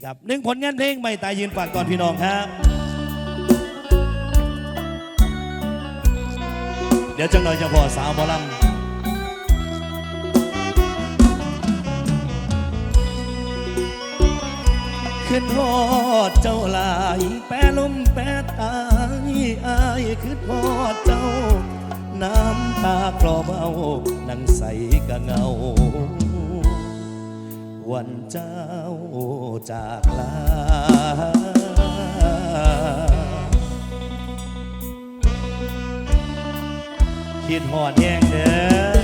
นะครับหนึ่งผลงานเพลงไม่ตายยืนฝากตอนพี่น้องครับเดี๋ยวจังหน่อยจะพอสาวหมอลำขึ้นฮอดเจ้าลายแปรลมแปรตายอายขึ้นฮอดเจ้า น้ำตาคลอเบานังใสกะเงา วันเจ้าจากลา คิดหอดแห้งเด้อ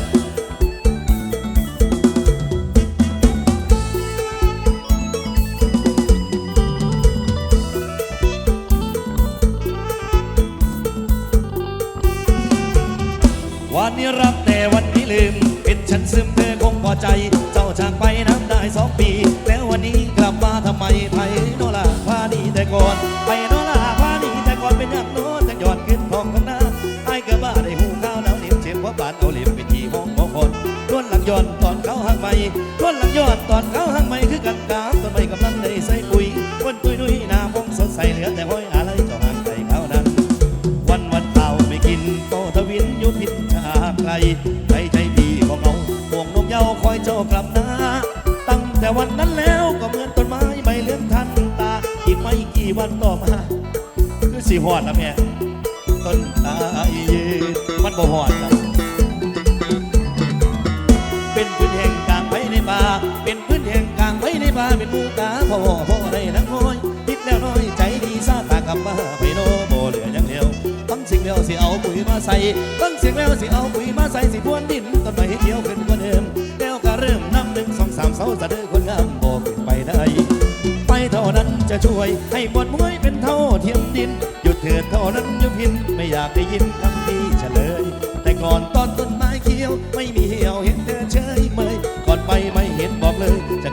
วันนี้รักแต่วันนี้ลืม เป็นฉันซึมเธอคงพอใจ เจ็บว่าบาดเอาเหลีไปที่ห้องของคนล้วนหลังย้อนตอนเขาห่างไปล้วนหลังย้อนตอนเขาห่างไปคือกันกาต้นไม้กำลังได้ใส่ปุ๋ยวันตุยนุ้ยหน้ามงสดใสเหลือแต่ห้อยอะไรเจ้าห่างไกลเขานั้น วันวันเปล่าไม่กินโตทวินอยุพินชาไกลใจใจพี่ของเราห่วงนมเย้าคอยเจ้ากลับนาตั้งแต่วันนั้นแล้วก็เหมือนต้นไม้ใบเลืองทันตาอีกไม่กี่วันต่อมา คือสีหอดนะแม่ต้นตายยืนมันบ่หอดนะ เป็นพื้นแห่งกลางไว้ในป่าเป็นมูกาพ่อพ่อได้นักน้อยคิดแล้วน้อยใจดีซาตากับมาไปโนโบเหลืออย่างเดียวฟังเสียงแล้วสิเอาปุ๋ยมาใส่ฟังเสียงแล้วสิเอาปุ๋ยมาใส่สิพวนดินต้นไม้เขียวขึ้นกว่าเดิมแล้วก็เริ่มนับหนึ่งสองสามเสาสะดือคนงามบอกขึ้นไปได้ไปเท่านั้นจะช่วยให้บทมวยเป็นเท่าเทียมดินหยุดเถิดเท่านั้นยุพินไม่อยากได้ยินคำนี้เฉลย แต่ก่อนตอนต้นไม้เขียวไม่มีเหี่ยวเห็นเธอ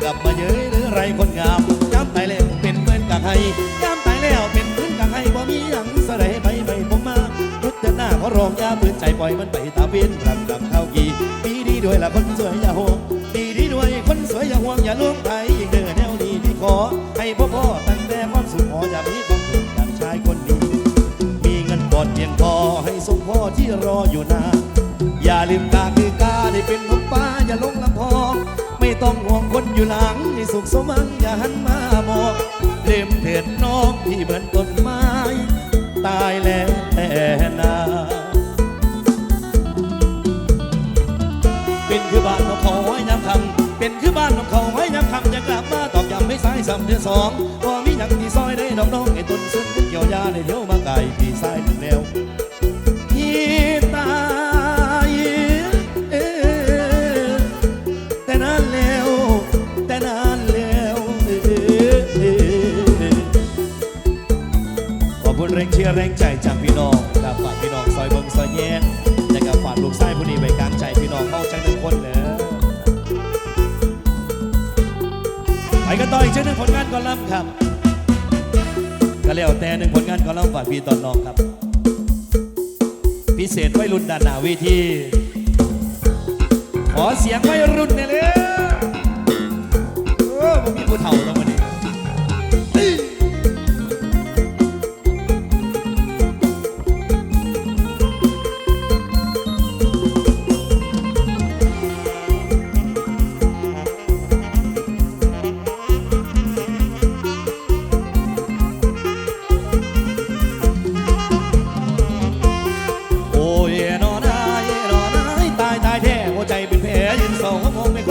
กลับมาเย้ยหรือไรคนงามย้ำตายแล้วเป็นเหมือนกับให้ย้ำตายแล้วเป็นเหมือนกับให้บ่มีหยังสะไรไปไม่ผมมารุดเดินหน้าขอร้องอย่าปืนใจปล่อยมันไปตาเวียนกลับรับเข้ากี่ปีดีด้วยละคนสวยอย่าห่วงปีดีด้วยคนสวยอย่าห่วงอย่าล่วงไปยิ่งเดินแนวดีพี่ขอให้พ่อพ่อตั้งแต่ความสุขขออย่ามีความสุขอย่างชายคนนี้มีเงินก่อนเพียงพอให้ส่งพ่อที่รออยู่นาอย่าลืมกาคือกาได้เป็น อยู่หลังให้สุขสมหวังอย่าหันมามองเล่มเถิดน้องที่เหมือนต้นไม้ ตายแล้วแต่นาเป็นคือบ้านของเขาไว้ย้ำคำเป็นคือบ้านของเขาไว้ย้ำคำจะกลับมาตอกย้ำไม่สายซ้ำเดือนสองพอมีหยังที่ซอยได้ดอกน้องไอ้ต้นซึ่งเกี่ยวยาได้เที่ยว รงเชียร์แรงใจจากพี่น้องกับฝากพี่น้องซอยเบิงซอยแย่งและกับฝากลูกไส้ผู้นี้ไปกลางใจพี่น้องเข้าใจหนึ่งคนเนอะไปกันต่ออีกเช่นหนึ่งผลงานกอลัมน์ครับก็แล้วแต่หนึ่งผลงานกอลัมน์ฝากพี่ตอนน้องครับ พิเศษไว้รุ่นด้านหน้าเวทีขอเสียงไว้รุ่นเนี่ยเลยโอ้ผมมีผู้เฒ่าต้อง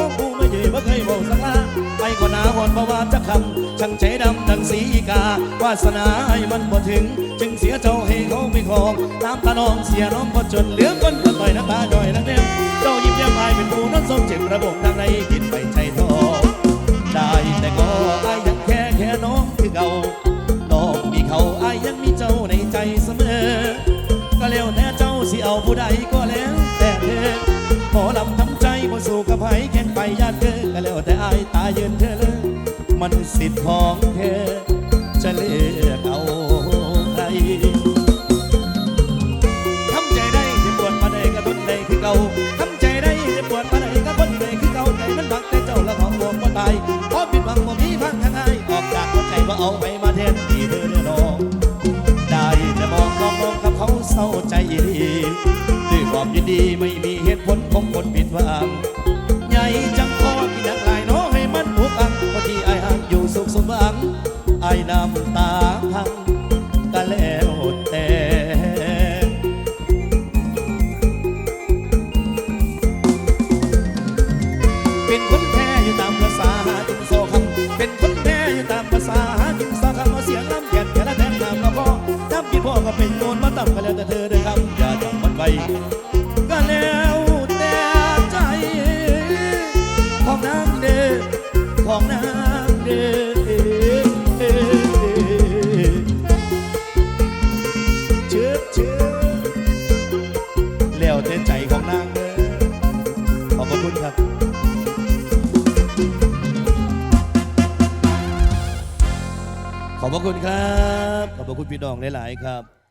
าคงไม่คงกูไม่เยืนว่เคยบอกสักลาไปก่อนหนาหอนประวาจะคำช่างใจดำดังสีกาวาสนาให้มันบ่ถึง จึงเสียเจ้าให้เขาไม่ครองน้ำตาน้องเสียน้องพอจนเหลือคนก็ต่อยน้ำตาย่อยนั่นเองเจ้ายิ้มแย้มอายเป็นผู้นั้นสมเจ็บระบบทางในกินไปใจทองได้แต่ก็อายยังแค่แค่น้องคือเก่าน้องมีเขาอายยังมีเจ้าในใจเสมอ ก็แล้วแต่เจ้าสิเอาผู้ใดก็ สิทธิ์ของเธอ จะเลือกเอาใครทำใจได้ที่ปวดมาได้ก็ทนได้คือเก่าทำใจได้ที่ปวดมาได้ก็ทนได้คือเก่าใจมันบักแต่เจ้าละของห่วงบ่ตายเพรผิดหวังบ่มีพังทางอ้นออกจากหัวใจว่าเอาไปมาแทนที่เธอเด้อน้องได้แต่มองมองมองกับเขาเศร้าใจดีด้วยความยินดีไม่มีเหตุผลของคนผิดหวัง ไปก็แล้วแต่ใจ ของนางเดอของนางเดอเชื่อเชื่อแล้วแต่ใจของนางเดอขอบพระคุณครับขอบพระคุณครับ ขอบพระคุณพี่น้องหลาย ๆ ครับ